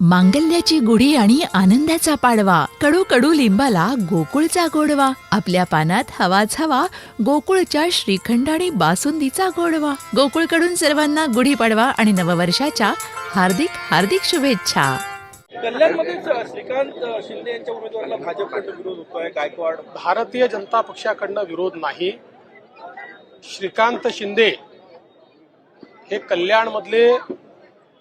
मांगल्याची गुढी आणि आनंदाचा पाडवा. कडू कडू लिंबाला गोकुळचा गोडवा. आपल्या पानात हवाच हवा गोकुळच्या श्रीखंड आणि बासुंदीचा गोडवा. गोकुळकडून सर्वांना गुढी पाडवा आणि नववर्षाच्या हार्दिक हार्दिक शुभेच्छा. कल्याणमध्येच श्रीकांत शिंदे यांच्या उमेदवाराला भाजपकडून विरोध होतोय गायकवाड. भारतीय जनता पक्षाकडनं विरोध नाही. श्रीकांत शिंदे हे कल्याणमधले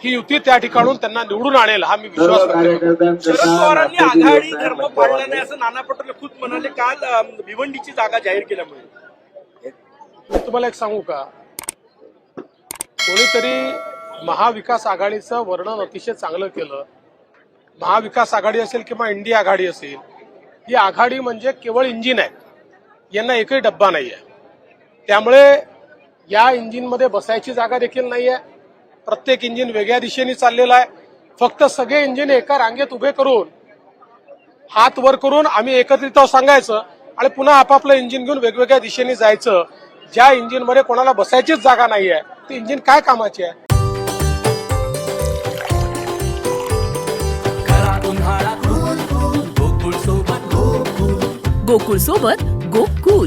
ही युती त्या ठिकाणून त्यांना निवडून आणेल हा मी विश्वास शरद पवारांनी आघाडी धर्म पाळला नाही असं नाना पटोले खुद म्हणाले. काल भिवंडीची जागा जाहीर केल्यामुळे. मी तुम्हाला एक सांगू का? कोणीतरी महाविकास आघाडीचं वर्णन अतिशय चांगलं केलं. महाविकास आघाडी असेल किंवा इंडिया आघाडी असेल ही आघाडी म्हणजे केवळ इंजिन आहे. यांना एकही डब्बा नाही आहे त्यामुळे या इंजिनमध्ये बसायची जागा देखील नाही आहे प्रत्येक इंजिन वेगळ्या दिशेने चाललेलं आहे. फक्त सगळे इंजिन एका रांगेत उभे करून हात वर करून आम्ही एकत्रित सांगायचं आणि पुन्हा आपापलं इंजिन घेऊन वेगवेगळ्या दिशेने जायचं. ज्या इंजिनमध्ये कोणाला बसायचीच जागा नाही आहे ती इंजिन काय कामाची आहे? गोकुळ सोबत गोकुळ.